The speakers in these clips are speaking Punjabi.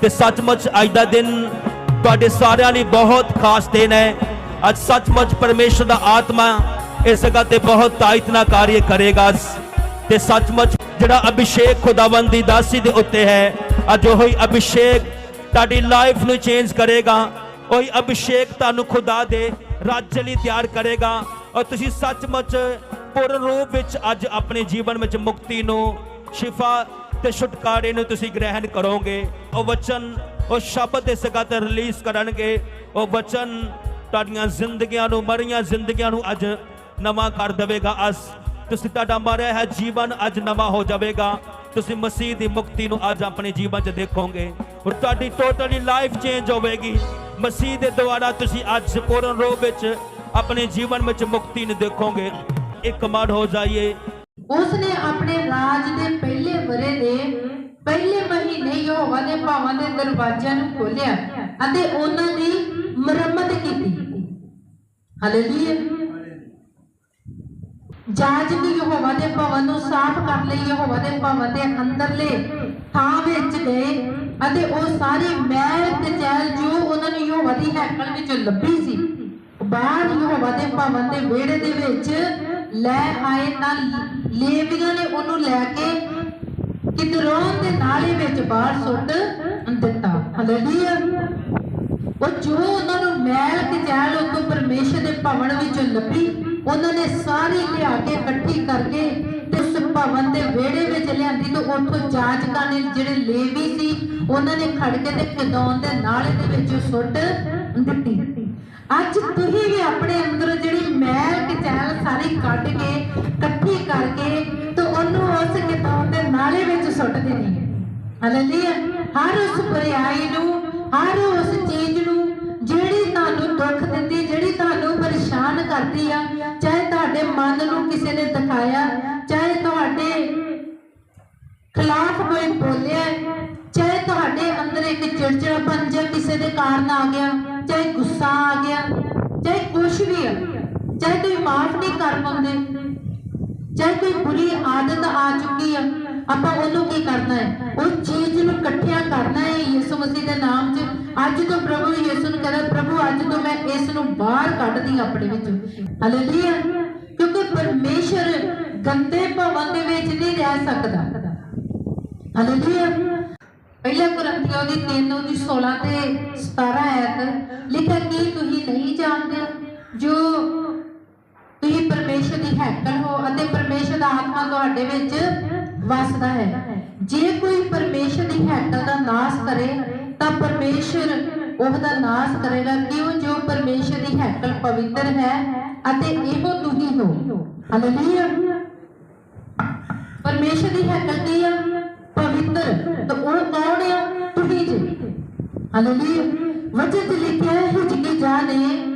ਤੇ ਸੱਚਮੁੱਚ ਅੱਜ ਦਾ ਦਿਨ ਤੁਹਾਡੇ ਸਾਰਿਆਂ ਲਈ ਬਹੁਤ ਖਾਸ ਦਿਨ ਹੈ। ਅੱਜ ਸੱਚਮੁੱਚ ਪਰਮੇਸ਼ਰ ਦਾ ਆਤਮਾ ਇਸ ਜਗ੍ਹਾ ਤੇ ਬਹੁਤ ਤਾਇਤ ਨਾਲ ਕਾਰਜ ਕਰੇਗਾ। ਤੇ ਸੱਚਮੁੱਚ ਜਿਹੜਾ ਅਭਿਸ਼ੇਕ ਖੁਦਾਵੰਦ ਦੀ ਦਾਸੀ ਦੇ ਉੱਤੇ ਹੈ, ਅੱਜ ਉਹੀ ਅਭਿਸ਼ੇਕ ਤੁਹਾਡੀ ਲਾਈਫ ਨੂੰ ਚੇਂਜ ਕਰੇਗਾ। ਉਹੀ ਅਭਿਸ਼ੇਕ ਤੁਹਾਨੂੰ ਖੁਦਾ ਦੇ ਰਾਜ ਲਈ ਤਿਆਰ ਕਰੇਗਾ। ਔਰ ਤੁਸੀਂ ਸੱਚਮੁੱਚ ਪੂਰਨ ਰੂਪ ਵਿੱਚ ਅੱਜ ਆਪਣੇ ਜੀਵਨ ਵਿੱਚ ਮੁਕਤੀ ਨੂੰ, ਸ਼ਿਫਾ ਤੇ ਛੁਟਕਾਰੇ ਨੂੰ ਤੁਸੀਂ ਗ੍ਰਹਿਣ ਕਰੋਗੇ। ਉਹ ਵਚਨ, ਉਹ ਸ਼ਬਦ ਇਸ ਜਗ੍ਹਾ ਤੇ ਰਿਲੀਜ਼ ਕਰਨਗੇ। ਉਹ ਵਚਨ ਤੁਹਾਡੀਆਂ ਜ਼ਿੰਦਗੀਆਂ ਨੂੰ, ਮਰੀਆਂ ਜ਼ਿੰਦਗੀਆਂ ਨੂੰ ਅੱਜ ਨਵਾਂ ਕਰ ਦੇਵੇਗਾ। ਅਸ ਤੁਸੀਂ ਤੁਹਾਡਾ ਮਰਿਆ ਹੈ ਜੀਵਨ ਅੱਜ ਨਵਾਂ ਹੋ ਜਾਵੇਗਾ। ਤੁਸੀਂ ਮਸੀਹ ਦੀ ਮੁਕਤੀ ਨੂੰ ਅੱਜ ਆਪਣੇ ਜੀਵਨ 'ਚ ਦੇਖੋਗੇ। ਔਰ ਤੁਹਾਡੀ ਟੋਟਲੀ ਲਾਈਫ ਚੇਂਜ ਹੋਵੇਗੀ। ਮਸੀਹ ਦੇ ਦੁਆਰਾ ਤੁਸੀਂ ਅੱਜ ਪੂਰਨ ਰੂਪ ਵਿੱਚ ਆਪਣੇ ਜੀਵਨ ਵਿੱਚ ਮੁਕਤੀ ਨੂੰ ਦੇਖੋਗੇ। ਇੱਕ ਮਨ ਹੋ ਜਾਈਏ। ਉਸਨੇ ਆਪਣੇ ਰਾਜ ਦੇ ਪਹਿਲੇ ਵਰੇ ਦੇ ਪਹਿਲੇ ਮਹੀਨੇ ਯਹੋਵਾ ਦੇ ਭਾਵਾਂ ਦੇ ਦਰਵਾਜ਼ਿਆਂ ਨੂੰ ਖੋਲ੍ਹਿਆ ਅਤੇ ਉਹਨਾਂ ਦੀ ਮੁਰੰਮਤ ਕੀਤੀ। ਹਾਲੇਲੂਇਆ ਜਾਜ ਵੀ ਯਹੋਵਾ ਦੇ ਭਵਨ ਨੂੰ ਸਾਫ਼ ਕਰ ਲਈ, ਯਹੋਵਾ ਦੇ ਭਵਨ ਦੇ ਅੰਦਰਲੇ ਥਾਂ ਵਿੱਚ ਗਏ ਅਤੇ ਉਹ ਸਾਰੀ ਮੈਲ ਤੇ ਚੈਲ ਜੋ ਉਹਨਾਂ ਨੂੰ ਯਹੋਵਾ ਦੀ ਹੈਕਲ ਵਿੱਚ ਲੱਭੀ ਸੀ। ਬਾਹਰ ਯਹੋਵਾ ਦੇ ਭਵਨ ਦੇ ਵਿਹੜੇ ਦੇ ਵਿੱਚ ਲੈ ਆਏ ਤਾਂ ਲੇਵੀਆਂ ਨੇ ਉਹਨੂੰ ਲੈ ਕੇ ਕਿਦਰੋਨ ਦੇ ਨਾਲੇ ਵਿੱਚ ਬਾਹਰ ਸੁੱਟ ਦਿੱਤਾ। ਹਾਲੇਲੂਇਆ। ਉਹ ਜੋ ਉਹਨਾਂ ਨੂੰ ਮੈਲ ਕਚੈਲ ਉਤੋਂ ਪਰਮੇਸ਼ਰ ਦੇ ਭਵਨ ਵਿੱਚੋਂ ਲੱਭੀ, ਉਹਨਾਂ ਨੇ ਸਾਰੀ ਲਿਆ ਕੇ ਇਕੱਠੀ ਕਰਕੇ ਤੇ ਉਸ ਭਵਨ ਦੇ ਵਿਹੜੇ ਵਿੱਚ ਲਿਆਂਦੀ ਤੇ ਉੱਥੋਂ ਜਾਜਕਾਂ ਨੇ ਜਿਹੜੇ ਲੇਵੀ ਸੀ, ਉਹਨਾਂ ਨੇ ਖੜ ਕੇ ਤੇ ਕਿਦੌਨ ਦੇ ਨਾਲੇ ਦੇ ਵਿੱਚ ਸੁੱਟ ਦਿੱਤੀ। ਅੱਜ ਤੁਸੀਂ ਵੀ ਆਪਣੇ ਅੰਦਰ ਜਿਹੜੀ ਮੈਲ ਕਚੈਲ ਸਾਰੀ ਕੱਢ ਕੇ, ਇਕੱਠੀ ਕਰਕੇ ਤੇ ਉਹਨੂੰ ਉਸ ਕਿਦੌਨ ਦੇ ਨਾਲੇ ਵਿੱਚ ਸੁੱਟ ਦੇਣੀ ਹੈ ਹਾਲੇਲੂਇਆ ਹਰ ਉਸ ਬੁਰਾਈ ਨੂੰ, ਹਰ ਉਸ ਚੀਜ਼ ਨੂੰ, ਜਿਹੜੀ ਤੁਹਾਨੂੰ ਦੁੱਖ ਦਿੰਦੀ, ਜਿਹੜੀ ਤੁਹਾਨੂੰ ਪਰੇਸ਼ਾਨ ਕਰਦੀ ਆ, ਚਾਹੇ ਤੁਹਾਡੇ ਮਨ ਨੂੰ ਕਿਸੇ ਨੇ ਦਿਖਾਇਆ, ਚਾਹੇ ਤੁਹਾਡੇ ਖਿਲਾਫ ਕੋਈ ਬੋਲਿਆ, ਚਾਹੇ ਤੁਹਾਡੇ ਅੰਦਰ ਇੱਕ ਚਿੜਚਿੜਾਪਨ ਜਾਂ ਕਿਸੇ ਦੇ ਕਾਰਨ ਆ ਗਿਆ ਚਾਹੇ ਗੁੱਸਾ ਆ ਗਿਆ, ਚਾਹੇ ਕੁਝ ਵੀ ਆ, ਚਾਹੇ ਤੁਸੀਂ ਮਾਫ ਨਹੀਂ ਕਰ ਪਾਉਂਦੇ ਚਾਹੇ ਕੋਈ ਬੁਰੀ ਆਦਤ ਆ ਚੁੱਕੀ ਆ, ਆਪਾਂ ਉਹਨੂੰ ਕੀ ਕਰਨਾ ਹੈ? ਉਹ ਚੀਜ਼ ਨੂੰ ਇਕੱਠਿਆਂ ਕਰਨਾ ਹੈ ਯਿਸੂ ਮਸੀਹ ਦੇ ਨਾਮ 'ਚ। ਅੱਜ ਤੋਂ ਪ੍ਰਭੂ ਯਿਸੂ ਨੂੰ ਕਹਿੰਦਾ, ਪ੍ਰਭੂ, ਅੱਜ ਤੋਂ ਮੈਂ ਇਸ ਨੂੰ ਬਾਹਰ ਕੱਢਦੀ ਆਪਣੇ ਵਿੱਚੋਂ। ਹਾਲੇਲੂਇਆ ਕਿਉਂਕਿ ਪਰਮੇਸ਼ਰ ਗੰਦੇ ਭਵਨ ਦੇ ਵਿੱਚ ਨਹੀਂ ਰਹਿ ਸਕਦਾ। ਹਾਲੇਲੂਇਆ ਪਹਿਲਾ ਕੁਰੰਥੀਓ ਦੀ 3 ਉਹਦੀ 16 ਤੇ 17 ਆਇਤ ਲਿਖਿਆ, ਕਿ ਤੁਸੀਂ ਨਹੀਂ ਜਾਣਦੇ? ਜੋ ਤੁਸੀਂ ਪਰਮੇਸ਼ਰ ਦੀ ਹੈਕਲ ਹੋ ਅਤੇ ਪਰਮੇਸ਼ਰ ਦਾ ਆਤਮਾ ਤੁਹਾਡੇ ਵਿੱਚ ਵਸਦਾ ਹੈ। ਜੇ ਕੋਈ ਪਰਮੇਸ਼ਰ ਦੀ ਹੈਕਲ ਦਾ ਨਾਸ਼ ਕਰੇ, ਤਾਂ ਪਰਮੇਸ਼ਰ ਉਹਦਾ ਨਾਸ਼ ਕਰੇਗਾ। ਕਿਉਂ? ਜੋ ਪਰਮੇਸ਼ਰ ਦੀ ਹੈਕਲ ਪਵਿੱਤਰ ਹੈ ਅਤੇ ਇਹੋ ਤੁਸੀਂ ਹੋ। ਹਾਲੇਲੂਇਆ ਪਰਮੇਸ਼ਰ ਦੀ ਹੈਕਲ ਕੀ ਆ? ਪਵਿੱਤਰ ਤਾਂ ਉਹ ਕੌਣ ਆ? ਤੁਸੀਂ ਜੀ। ਹਾਲੇਲੂਇਆ, ਵਚਨ 'ਚ ਲਿਖਿਆ ਹੈ ਹਿਜਕੀਆ ਨੇ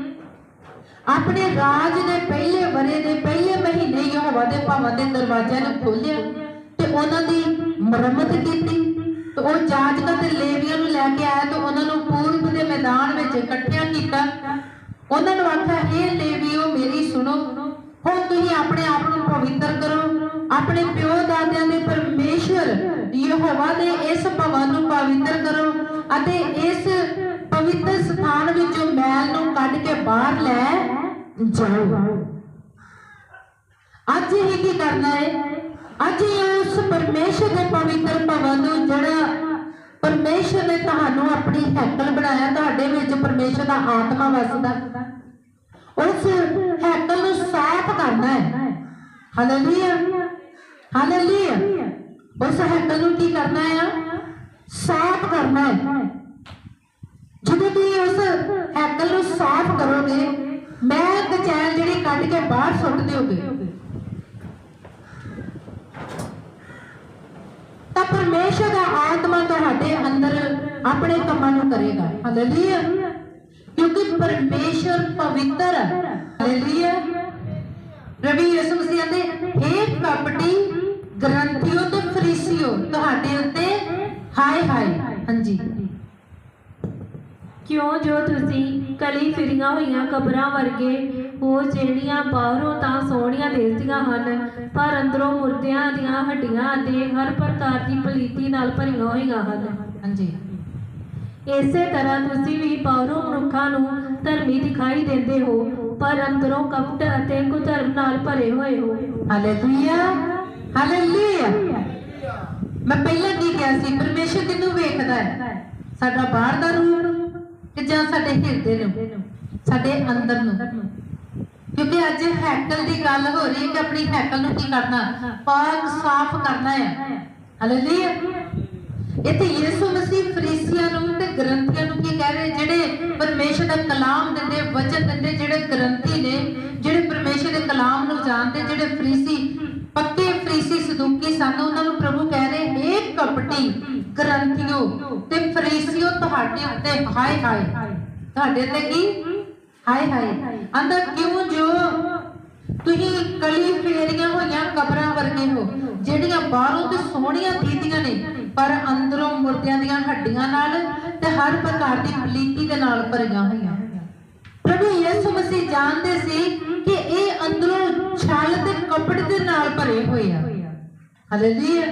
ਆਪਣੇ ਰਾਜ ਦੇ ਪਹਿਲੇ ਵਰੇ ਦੇ ਪਹਿਲੇ ਮਹੀਨੇ ਯਹੋਵਾ ਦੇ ਭਾਵਾਂ ਦੇ ਦਰਵਾਜ਼ਿਆਂ ਨੂੰ ਖੋਲ੍ਹਿਆ ਤੇ ਉਹਨਾਂ ਦੀ ਮੁਰੰਮਤ ਕੀਤੀ। ਤੇ ਉਹ ਜਾਜਕਾਂ ਤੇ ਲੇਵੀਆਂ ਨੂੰ ਲੈ ਕੇ ਆਇਆ ਤੇ ਉਹਨਾਂ ਨੂੰ ਪੂਰਬ ਦੇ ਮੈਦਾਨ ਵਿੱਚ ਇਕੱਠਿਆ ਕੀਤਾ। ਉਹਨਾਂ ਨੂੰ ਆਖਿਆ ਇਹ ਲੇਵੀਓ, ਮੇਰੀ ਸੁਣੋ। ਹੁਣ ਤੁਸੀਂ ਆਪਣੇ ਆਪ ਨੂੰ ਪਵਿੱਤਰ ਕਰੋ। ਆਪਣੇ ਪਿਓ ਦਾਦਿਆਂ ਦੇ ਪਰਮੇਸ਼ਰ ਯਹੋਵਾ ਦੇ ਇਸ ਭਵਨ ਨੂੰ ਪਵਿੱਤਰ ਕਰੋ ਅਤੇ ਇਸ ਪਵਿੱਤਰ ਸਥਾਨ ਵਿੱਚੋਂ ਮੈਲ ਨੂੰ ਕੱਢ ਕੇ ਬਾਹਰ ਲੈ ਜਾਓ। ਅੱਜ ਇਹ ਕੀ ਕਰਨਾ ਹੈ? ਅੱਜ ਉਸ ਪਰਮੇਸ਼ਰ ਦੇ ਪਵਿੱਤਰ ਭਵਨ ਨੂੰ ਜਿਹੜਾ ਪਰਮੇਸ਼ਰ ਨੇ ਤੁਹਾਨੂੰ ਆਪਣੀ ਹੈਕਲ ਬਣਾਇਆ, ਤੁਹਾਡੇ ਵਿੱਚ ਪਰਮੇਸ਼ਰ ਦਾ ਆਤਮਾ ਵਸਦਾ, ਉਸ ਹੈਕਲ ਨੂੰ ਸਾਫ਼ ਕਰਨਾ ਹੈ। ਹਾਲੇਲੂਇਆ ਹਾਲੇਲੂਇਆ ਉਸ ਹੈਕਲ ਨੂੰ ਕੀ ਕਰਨਾ ਆ? ਸਾਫ਼ ਕਰਨਾ ਹੈ। ਜਦੋਂ ਤੁਸੀਂ ਉਸ ਹੈਕਲ ਨੂੰ ਸਾਫ਼ ਕਰੋਗੇ, ਮੈਂ ਕਚੈਲ ਜਿਹੜੀ ਕੱਢ ਕੇ ਬਾਹਰ ਸੁੱਟ ਦਿਓਗੇ। ਤਾਂ ਪਰਮੇਸ਼ਰ ਦਾ ਆਤਮਾ ਤੁਹਾਡੇ ਅੰਦਰ ਆਪਣੇ ਕੰਮਾਂ ਨੂੰ ਕਰੇਗਾ। ਹਾਲੇਲੂਇਆ ਕਿਉਂਕਿ ਪਰਮੇਸ਼ਰ ਪਵਿੱਤਰ ਹੈ। ਹਾਲੇਲੂਇਆ ਰਵੀ ਯਿਸੂ ਮਸੀਹ ਦੇ ਹੇ ਕਪਟੀ ਗ੍ਰੰਥੀਓ ਤੇ ਫਰੀਸੀਓ ਤੁਹਾਡੇ ਉੱਤੇ ਹਾਏ ਹਾਏ। ਹਾਂਜੀ। ਕਿਉਂ ਜੋ ਤੁਸੀਂ ਕਲੀ ਫਿਰੀਆਂ ਹੋਈਆਂ ਕਬਰਾਂ ਵਰਗੇ ਹੋ ਜਿਹੜੀਆਂ ਬਾਹਰੋਂ ਤਾਂ ਸੋਹਣੀਆਂ ਦਿਸਦੀਆਂ ਹਨ ਪਰ ਅੰਦਰੋਂ ਮੁਰਦਿਆਂ ਦੀਆਂ ਹੱਡੀਆਂ ਅਤੇ ਹਰ ਪ੍ਰਕਾਰ ਦੀ ਪਲੀਤੀ ਨਾਲ ਭਰੀਆਂ ਹੋਈਆਂ ਹਨ। ਹਾਂਜੀ। ਇਸੇ ਤਰ੍ਹਾਂ ਤੁਸੀਂ ਵੀ ਬਾਹਰੋਂ ਮਨੁੱਖਾਂ ਨੂੰ ਧਰਮੀ ਦਿਖਾਈ ਦਿੰਦੇ ਹੋ ਪਰ ਅੰਦਰੋਂ ਕਪਟ ਅਤੇ ਕੁਧਰਮ ਨਾਲ ਭਰੇ ਹੋਏ ਹੋ। ਹਾਲੇਲੂਇਆ ਹਾਲੇਲੂਇਆ ਮੈਂ ਪਹਿਲਾਂ ਕੀ ਕਿਹਾ ਸੀ, ਪਰਮੇਸ਼ਰ ਕਿਹਨੂੰ ਵੇਖਦਾ ਹੈ? ਸਾਡਾ ਬਾਹਰ ਦਾ ਰੂਪ ਕਿ ਜਾਂ ਸਾਡੇ ਹਿਰਦੇ ਨੂੰ? ਸਾਡੇ ਅੰਦਰ ਨੂੰ? ਕਿਉਂਕਿ ਅੱਜ ਹੈਕਲ ਦੀ ਗੱਲ ਹੋ ਰਹੀ ਹੈ ਕਿ ਆਪਣੀ ਹੈਕਲ ਨੂੰ ਕੀ ਕਰਨਾ? ਪਾਕ ਸਾਫ਼ ਕਰਨਾ ਹੈ। ਹਾਲੇਲੂਇਆ ਇੱਥੇ ਯਿਸੂ ਮਸੀਹ ਫਰੀਸੀਆਂ ਨੂੰ ਤੇ ਗ੍ਰੰਥੀਆਂ ਨੂੰ ਕੀ ਕਹਿ ਰਹੇ? ਜਿਹੜੇ ਪਰਮੇਸ਼ਰ ਦਾ ਕਲਾਮ ਦਿੰਦੇ, ਵਚਨ ਦਿੰਦੇ, ਜਿਹੜੇ ਗ੍ਰੰਥੀ ਨੇ, ਜਿਹੜੇ ਪਰਮੇਸ਼ਰ ਦੇ ਕਲਾਮ ਨੂੰ ਜਾਣਦੇ, ਜਿਹੜੇ ਫਰੀਸੀ ਏ ਗ੍ਰੰਥੀਓ ਤੇ ਫਰੀਸੀਓ ਤੁਹਾਡੇ ਉੱਤੇ, ਹਾਏ ਹਾਏ। ਤੁਹਾਡੇ ਤੇ ਕੀ? ਹਾਏ ਹਾਏ। ਆਂਦਾ ਕਿਉਂ ਜੋ? ਤੁਸੀਂ ਕਲੀ ਫੇਰੀਆਂ ਹੋਈਆਂ ਕਬਰਾਂ ਵਰਗੇ ਹੋ, ਜਿਹੜੀਆਂ ਬਾਹਰੋਂ ਤੇ ਸੋਹਣੀਆਂ ਦੀਦੀਆਂ ਨੇ, ਪਰ ਅੰਦਰੋਂ ਮੁਰਦਿਆਂ ਦੀਆਂ ਹੱਡੀਆਂ ਨਾਲ ਤੇ ਹਰ ਪ੍ਰਕਾਰ ਦੀ ਪਲੀਤੀ ਦੇ ਨਾਲ ਭਰੀਆਂ ਹੋਈਆਂ। ਪ੍ਰਭੂ ਯਿਸੂ ਮਸੀਹ ਜਾਣਦੇ ਸੀ ਕਿ ਇਹ ਅੰਦਰੋਂ ਛਲ ਤੇ ਕਪੜ ਦੇ ਨਾਲ ਭਰੇ ਹੋਏ ਆ। ਹਾਲੇਲੂਇਆ।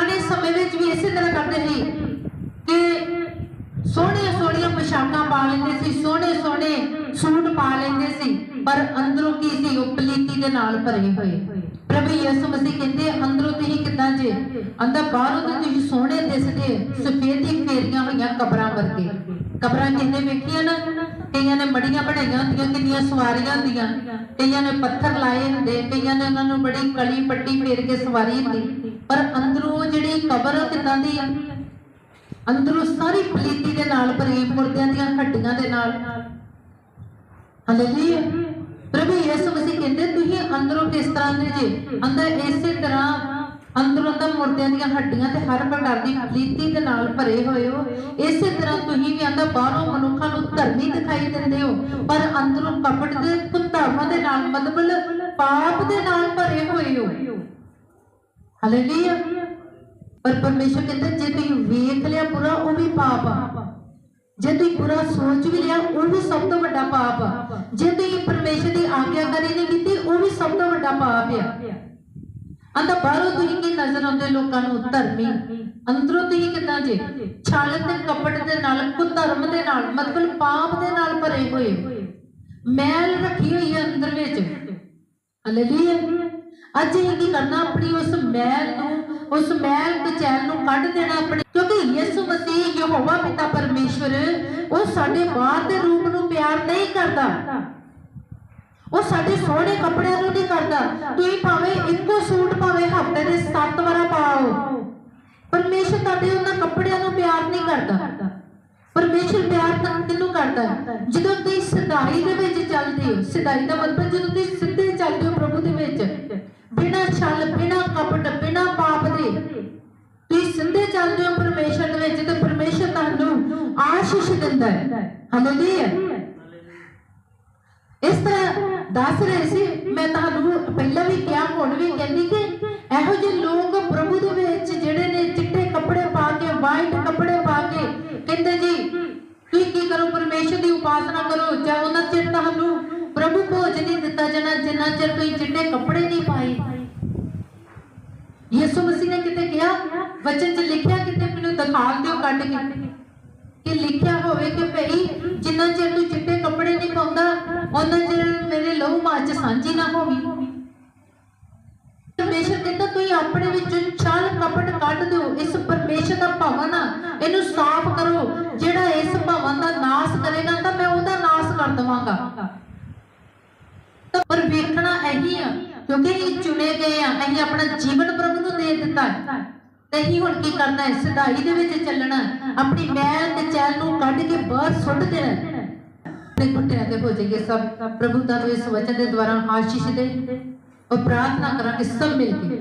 ਪੁਰਾਣੇ ਸਮੇਂ ਵਿੱਚ ਵੀ ਇਸੇ ਤਰ੍ਹਾਂ ਕਰਦੇ ਸੀ ਕਿ ਸੋਹਣੀਆਂ ਸੋਹਣੀਆਂ ਪੋਸ਼ਾਕਾਂ ਪਾ ਲੈਂਦੇ ਸੀ, ਸੋਹਣੇ ਸੋਹਣੇ ਸੂਟ ਪਾ ਲੈਂਦੇ ਸੀ, ਪਰ ਅੰਦਰੋਂ ਕੀ ਸੀ, ਉਹ ਪਲੀਤੀ ਦੇ ਨਾਲ ਭਰੇ ਹੋਏ। ਪ੍ਰਭੂ ਯਿਸੂ ਮਸੀਹ ਕਹਿੰਦੇ, ਅੰਦਰੋਂ ਤੁਸੀਂ ਕਿਦਾਂ ਜੇ? ਅੰਦਰ ਬਾਹਰੋਂ ਤੇ ਤੁਸੀਂ ਸੋਹਣੇ ਦਿਸਦੇ, ਸਫੇਦੀ ਫੇਰੀਆਂ ਹੋਈਆਂ ਕਬਰਾਂ ਵਰਗੇ। ਕਬਰਾਂ ਕਿੰਨੇ ਵੇਖੀਆਂ ਨਾ, ਕਈਆਂ ਨੇ ਮੜੀਆਂ ਬਣਾਈਆਂ ਹੁੰਦੀਆਂ, ਕਿੰਨੀਆਂ ਸਵਾਰੀਆਂ ਹੁੰਦੀਆਂ। ਕਈਆਂ ਨੇ ਪੱਥਰ ਲਾਏ ਹੁੰਦੇ, ਕਈਆਂ ਨੇ ਉਹਨਾਂ ਨੂੰ ਬੜੀ ਕਲੀ ਪੱਟੀ ਫੇਰ ਕੇ ਸਵਾਰੀ ਹੁੰਦੀ। ਪਰ ਅੰਦਰੋਂ ਜਿਹੜੀ ਕਬਰ ਕਿਦਾਂ ਦੀ ਆ? ਅੰਦਰੋਂ ਸਾਰੀ ਪਲੀਤੀ ਦੇ ਨਾਲ ਭਰੀ ਮੁਰਦਿਆਂ ਦੀਆਂ ਹੱਡੀਆਂ ਦੇ ਨਾਲ। ਹਾਲੇਲੂਇਆ। ਪ੍ਰਭੂ ਯਿਸੂ ਮਸੀਹ ਕਹਿੰਦੇ, ਤੁਸੀਂ ਅੰਦਰੋਂ ਕਿਸ ਤਰ੍ਹਾਂ ਦੇ ਜੇ? ਅੰਦਰ ਇਸੇ ਤਰ੍ਹਾਂ ਅੰਦਰੋਂ ਤਾਂ ਮੁਰਦਿਆਂ ਦੀਆਂ ਹੱਡੀਆਂ ਤੇ ਹਰ ਪ੍ਰਕਾਰ ਦੀ ਪਲੀਤੀ ਦੇ ਨਾਲ ਭਰੇ ਹੋਏ ਹੋ। ਇਸੇ ਤਰ੍ਹਾਂ ਤੁਸੀਂ ਵੀ ਅੰਦਰ ਬਾਹਰੋਂ ਮਨੁੱਖਾਂ ਨੂੰ ਧਰਮੀ ਦਿਖਾਈ ਦਿੰਦੇ ਹੋ। ਪਰ ਅੰਦਰੋਂ ਕਪਟ ਦੇ ਕੁਤਾਵਾਂ ਦੇ ਨਾਲ ਮਤਲਬ ਪਾਪ ਦੇ ਨਾਲ ਭਰੇ ਹੋਏ ਹੋ। ਹਾਲੇਲੂਇਆ। ਪਰ ਪਰਮੇਸ਼ਰ ਕਹਿੰਦਾ, ਜੇ ਤੁਸੀਂ ਵੇਖ ਲਿਆ ਬੁਰਾ, ਉਹ ਵੀ ਪਾਪ ਆ। ਜੇ ਤੁਸੀਂ ਬੁਰਾ ਸੋਚ ਵੀ ਲਿਆ, ਉਹ ਵੀ ਸਭ ਤੋਂ ਵੱਡਾ ਪਾਪ ਆ। ਜੇ ਤੁਸੀਂ ਪਰਮੇਸ਼ਰ ਦੀ ਆਗਿਆਕਾਰੀ ਨਹੀਂ ਕੀਤੀ, ਉਹ ਵੀ ਸਭ ਤੋਂ ਵੱਡਾ ਪਾਪ ਆ। ਅੰਦਰ ਬਾਹਰੋਂ ਤੁਸੀਂ ਕੀ ਨਜ਼ਰ ਆਉਂਦੇ ਲੋਕਾਂ ਨੂੰ? ਧਰਮੀ। ਅੰਦਰੋਂ ਤੁਸੀਂ ਕਿਦਾਂ ਜੇ? ਛਲ ਤੇ ਕਪਟ ਦੇ ਨਾਲ, ਕੁਧਰਮ ਦੇ ਨਾਲ, ਮਤਲਬ ਪਾਪ ਦੇ ਨਾਲ ਭਰੇ ਹੋਏ ਮੈਲ ਰੱਖੀ ਹੋਈ ਹੈ ਅੰਦਰ ਵਿੱਚ। ਹਾਲੇਲੂਇਆ ਅੱਜ ਇਹ ਕੀ ਕਰਨਾ? ਆਪਣੀ ਉਸ ਮੈਲ ਨੂੰ, ਉਸ ਮੈਲ ਕਚੈਲ ਨੂੰ ਕੱਢ ਦੇਣਾ ਆਪਣੇ। ਕਿਉਂਕਿ ਯਿਸੂ ਮਸੀਹ, ਯਹੋਵਾ ਪਿਤਾ ਪਰਮੇਸ਼ਵਰ, ਉਹ ਸਾਡੇ ਬਾਹਰ ਦੇ ਰੂਪ ਨੂੰ ਪਿਆਰ ਨਹੀਂ ਕਰਦਾ। ਉਹ ਸਾਡੇ ਸੋਹਣੇ ਕੱਪੜਿਆਂ ਨੂੰ ਨਹੀਂ ਕਰਦਾ। ਤੁਸੀਂ ਭਾਵੇਂ ਇੱਕੋ ਸੂਟ ਭਾਵੇਂ ਹਫ਼ਤੇ ਦੇ 7 ਵਾਰ ਪਾਓ। ਪਰਮੇਸ਼ਰ ਤੁਹਾਡੇ ਉਹਨਾਂ ਕੱਪੜਿਆਂ ਨੂੰ ਪਿਆਰ ਨਹੀਂ ਕਰਦਾ। ਪਰਮੇਸ਼ਰ ਪਿਆਰ ਤਾਂ ਕਰਦਾ ਜਦੋਂ ਤੁਸੀਂ ਸਿਧਾਈ ਦੇ ਵਿੱਚ ਚੱਲਦੇ ਹੋ ਸਿਧਾਈ ਦਾ ਮਤਲਬ ਜਦੋਂ ਤੁਸੀਂ ਸਿੱਧੇ ਚੱਲਦੇ ਹੋ ਪ੍ਰਭੂ ਦੇ ਵਿੱਚ, ਬਿਨਾਂ ਛਲ, ਬਿਨਾਂ ਕਪਟ, ਬਿਨਾਂ ਪਾਪ ਦੇ, ਤੁਸੀਂ ਸਿੱਧੇ ਚੱਲਦੇ ਹੋ ਪਰਮੇਸ਼ਰ ਦੇ ਵਿੱਚ ਤੇ ਪਰਮੇਸ਼ਰ ਤੁਹਾਨੂੰ ਆਸ਼ੀਸ਼ ਦਿੰਦਾ ਹੈ। ਹਾਲੇਲੂਇਆ ਦੱਸ ਰਹੇ ਸੀ, ਮੈਂ ਤੁਹਾਨੂੰ ਪਹਿਲਾਂ ਵੀ ਕਿਹਾ, ਹੁਣ ਵੀ ਕਹਿੰਦੀ ਕਿ ਇਹੋ ਜਿਹੇ ਲੋਕ ਪ੍ਰਭੂ ਦੇ ਵਿੱਚ ਜਿਹੜੇ ਨੇ ਚਿੱਟੇ ਕੱਪੜੇ ਪਾ ਕੇ ਵਾਈਟ ਕੱਪੜੇ ਪਾ ਕੇ, ਕਹਿੰਦੇ ਜੀ ਤੁਸੀਂ ਕੀ ਕਰੋ, ਪਰਮੇਸ਼ਰ ਦੀ ਉਪਾਸਨਾ ਕਰੋ, ਜਾਂ ਉਹਨਾਂ ਚਿਰ ਤੁਹਾਨੂੰ ਪ੍ਰਭੂ ਭੋਜ ਨਹੀਂ ਦਿੱਤਾ ਜਾਣਾ, ਜਿੰਨਾ ਚਿਰ ਤੁਸੀਂ ਚਿੱਟੇ ਕੱਪੜੇ ਨਹੀਂ ਪਾਏ। ਯਿਸੂ ਮਸੀਹ ਨੇ ਕਿਤੇ ਕਿਹਾ, ਵਚਨ 'ਚ ਲਿਖਿਆ ਕਿਤੇ ਮੈਨੂੰ ਦਿਖਾ ਦਿਓ ਕੱਢ ਕੇ। ਕਿ ਲਿਖਿਆ ਹੋਵੇ ਕਿ ਭਈ, ਜਿੰਨਾ ਚਿਰ ਤੂੰ ਚਿੱਟੇ ਕੱਪੜੇ ਨਹੀਂ ਪਾਉਂਦਾ ਉਹਨਾਂ ਚਿਰ ਮੇਰੇ ਲਹੂ ਮਾਂ ਸਾਂਝੀ ਨਾ ਹੋਵੀ। ਪਰਮੇਸ਼ਰ ਕਹਿੰਦਾ, ਤੁਸੀਂ ਆਪਣੇ ਵਿੱਚੋਂ ਛਲ ਕਪਟ ਕੱਢ ਦਿਓ। ਇਸ ਪਰਮੇਸ਼ਰ ਦਾ ਭਵਨ ਇਹਨੂੰ ਸਾਫ਼ ਕਰੋ। ਜਿਹੜਾ ਇਸ ਭਵਨ ਦਾ ਨਾਸ ਕਰੇਗਾ ਤਾਂ ਮੈਂ ਉਹਦਾ ਨਾਸ ਕਰ ਦਵਾਂਗਾ। ਤਾਂ ਪਰ ਵੇਖਣਾ ਇਹੀ ਆ, ਕਿਉਂਕਿ ਇਹ ਚੁਣੇ ਗਏ ਆ, ਅਸੀਂ ਆਪਣਾ ਜੀਵਨ ਪ੍ਰਭੂ ਨੂੰ ਦੇ ਦਿੱਤਾ ਹੈ। ਤੇ ਅਸੀਂ ਹੁਣ ਕੀ ਕਰਨਾ ਹੈ? ਸਿਧਾਈ ਦੇ ਵਿੱਚ ਚੱਲਣਾ ਆਪਣੀ ਮੈਲ ਤੇ ਚੈਲ ਨੂੰ ਕੱਢ ਕੇ ਬਾਹਰ ਸੁੱਟ ਦੇਣਾ ਤੇ ਘੁੱਟਿਆਂ ਤੇ ਹੋ ਜਾਈਏ ਸਭ ਪ੍ਰਭੂ ਤੁਹਾਨੂੰ ਇਸ ਵਚਨ ਦੇ ਦੁਆਰਾ ਆਸ਼ੀਸ਼ ਦੇ ਔਰ ਪ੍ਰਾਰਥਨਾ ਕਰਾਂਗੇ ਸਭ ਮਿਲ ਕੇ।